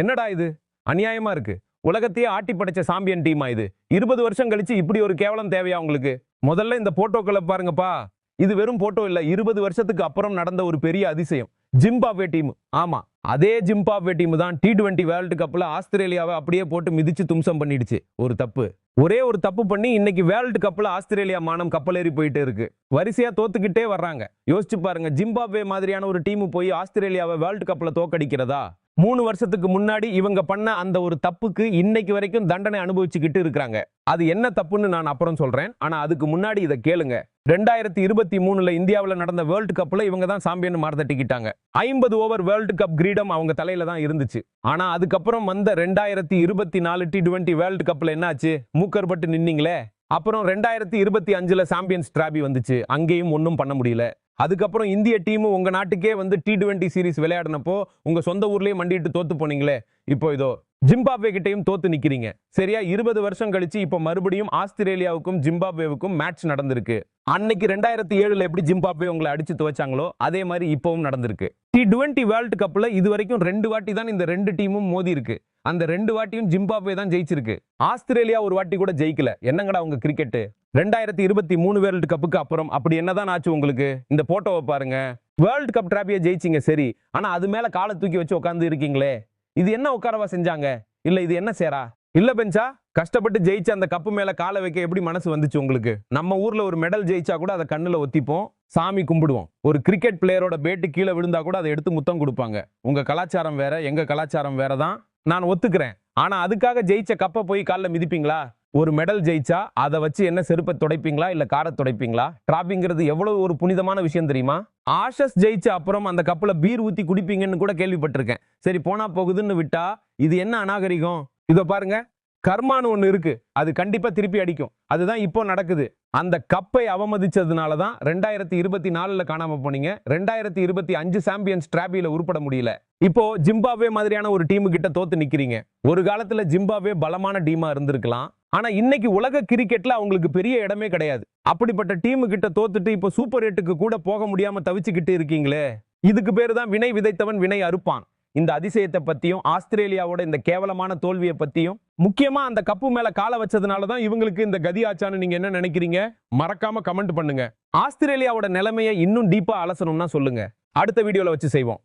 என்னடா இது? அநியாயமா இருக்கு. உலகத்தையே ஆட்டி படைச்ச சாம்பியன் டீமா இது. இருபது வருஷம் கழிச்சு இப்படி ஒரு கேவலம் தேவையா உங்களுக்கு? முதல்ல இந்த போட்டோக்களை பாருங்கப்பா. இது வெறும் போட்டோ இல்ல. இருபது வருஷத்துக்கு அப்புறம் நடந்த ஒரு பெரிய அதிசயம். ஜிம்பாப்வே டீம் ஆமா. அதே ஜிம்பாப்வே டீம் தான் டி டுவெண்ட்டி வேர்ல்டு கப்ல ஆஸ்திரேலியாவை அப்படியே போட்டு மிதிச்சு தும்சம் பண்ணிடுச்சு. ஒரு தப்பு. ஒரே ஒரு தப்பு பண்ணி இன்னைக்கு வேர்ல்டு கப்ல ஆஸ்திரேலியா மானம் கப்பலேறி போயிட்டு இருக்கு. வரிசையா தோத்துக்கிட்டே வர்றாங்க. யோசிச்சு பாருங்க. ஜிம்பாப்வே மாதிரியான ஒரு டீம் போய் ஆஸ்திரேலியாவை வேர்ல்டு கப்ல தோக்கடிக்கிறதா? மூணு வருஷத்துக்கு முன்னாடி இவங்க பண்ண அந்த ஒரு தப்புக்கு இன்னைக்கு வரைக்கும் தண்டனை அனுபவிச்சுக்கிட்டு இருக்கிறாங்க. அது என்ன தப்புன்னு நான் அப்புறம் சொல்றேன். ஆனா அதுக்கு முன்னாடி இதை கேளுங்க. ரெண்டாயிரத்தி இருபத்தி மூணுல இந்தியாவில் நடந்த வேர்ல்டு கப்ல இவங்க தான் சாம்பியன் மார்த்தட்டிக்கிட்டாங்க ஐம்பது ஓவர் வேர்ல்டு கப் கிரீடம் அவங்க தலையில தான் இருந்துச்சு. ஆனா அதுக்கப்புறம் வந்த ரெண்டாயிரத்தி இருபத்தி நாலு டி டுவெண்ட்டி வேர்ல்டு கப்ல என்னாச்சு? மூக்கர்பட்டு நின்னீங்களே? அப்புறம் ரெண்டாயிரத்தி இருபத்தி அஞ்சுல சாம்பியன்ஸ் டிராபி வந்துச்சு. அங்கேயும் ஒன்றும் பண்ண முடியல. அதுக்கப்புறம் இந்திய டீமு உங்கள் நாட்டுக்கே வந்து டி டுவெண்ட்டி சீரிஸ் விளையாடினப்போ உங்கள் சொந்த ஊர்லேயே மண்டிட்டு தோத்து போனீங்களே? இப்போ இதோ ஜிம்பாப்வே கிட்டையும் தோத்து நிற்கிறீங்க சரியா? இருபது வருஷம் கழிச்சு இப்போ மறுபடியும் ஆஸ்திரேலியாவுக்கும் ஜிம்பாப்வேவுக்கும் மேட்ச் நடந்திருக்கு. அன்னைக்கு ரெண்டாயிரத்தி ஏழுல எப்படி ஜிம்பாப்வே உங்களை அடிச்சு துவைச்சாங்களோ அதே மாதிரி இப்பவும் நடந்திருக்கு. டி டுவெண்ட்டி வேர்ல்டு கப்பில் இது வரைக்கும் ரெண்டு வாட்டி தான் இந்த ரெண்டு டீமும் மோதி இருக்கு. அந்த ரெண்டு வாட்டியும் ஜிம்பாப்வே தான் ஜெயிச்சிருக்கு. ஆஸ்திரேலியா ஒரு வாட்டி கூட ஜெயிக்கல. என்னங்கடா உங்க கிரிக்கெட்டு ரெண்டாயிரத்தி இருபத்தி மூணு வேர்ல்டு கப்புக்கு அப்புறம் அப்படி என்னதான் ஆச்சு உங்களுக்கு? இந்த போட்டோவை பாருங்க. வேர்ல்டு கப் டிராபியை ஜெயிச்சிங்க சரி. ஆனா அது மேல காலை தூக்கி வச்சு உட்காந்து இருக்கீங்களே. இது என்ன உட்காரவா செஞ்சாங்க? இல்ல இது என்ன சேரா? இல்ல பெஞ்சா கஷ்டப்பட்டு ஜெயிச்ச அந்த கப்பு மேல காலை வைக்க எப்படி மனசு வந்துச்சு உங்களுக்கு? நம்ம ஊர்ல ஒரு மெடல் ஜெயிச்சா கூட அதை கண்ணுல ஒத்திப்போம் சாமி கும்பிடுவோம். ஒரு கிரிக்கெட் பிளேயரோட பேட்டு கீழே விழுந்தா கூட அதை எடுத்து முத்தம் கொடுப்பாங்க. உங்க கலாச்சாரம் வேற எங்க கலாச்சாரம் வேற தான் நான் ஒத்துக்கிறேன். ஆனா அதுக்காக ஜெயிச்ச கப்பை போய் காலில் மிதிப்பீங்களா? ஒரு மெடல் ஜெயிச்சா அதை வச்சு என்ன செருப்பை துடைப்பீங்களா? இல்லை காரை துடைப்பீங்களா? டிராபிங்கிறது எவ்வளோ ஒரு புனிதமான விஷயம் தெரியுமா? ஆஷஸ் ஜெயிச்ச அப்புறம் அந்த கப்பில் பீர் ஊற்றி குடிப்பீங்கன்னு கூட கேள்விப்பட்டிருக்கேன். சரி போனா போகுதுன்னு விட்டா இது என்ன அநாகரிகம்? இதை பாருங்க. கர்மான்னு ஒன்று இருக்கு. அது கண்டிப்பாக திருப்பி அடிக்கும். அதுதான் இப்போ நடக்குது. அந்த கப்பை அவமதிச்சதுனால தான் ரெண்டாயிரத்தி இருபத்தி நாலில் காணாமல் போனீங்க. ரெண்டாயிரத்தி இருபத்தி அஞ்சு சாம்பியன்ஸ் டிராபியில் உருப்பட முடியல. இப்போ ஜிம்பாவே மாதிரியான ஒரு டீமு கிட்ட தோத்து நிற்கிறீங்க ஒரு காலத்தில் ஜிம்பாவே பலமான டீமாக இருந்திருக்கலாம். ஆனால் இன்னைக்கு உலக கிரிக்கெட்டில் அவங்களுக்கு பெரிய இடமே கிடையாது. அப்படிப்பட்ட டீமு கிட்ட தோத்துட்டு இப்போ சூப்பர் எட்டுக்கு கூட போக முடியாமல் தவிச்சுக்கிட்டு இருக்கீங்களே? இதுக்கு பேர் தான் வினை விதைத்தவன் வினை அறுப்பான். இந்த அதிசயத்தை பற்றியும் ஆஸ்திரேலியாவோட இந்த கேவலமான தோல்வியை பற்றியும் முக்கியமாக அந்த கப்பு மேலே காலை வச்சதுனால தான் இவங்களுக்கு இந்த கதி ஆச்சான்னு என்ன நினைக்கிறீங்க? மறக்காம கமெண்ட் பண்ணுங்க. ஆஸ்திரேலியாவோட நிலைமையை இன்னும் டீப்பாக அலசணும்னா சொல்லுங்க. அடுத்த வீடியோவில் வச்சு செய்வோம்.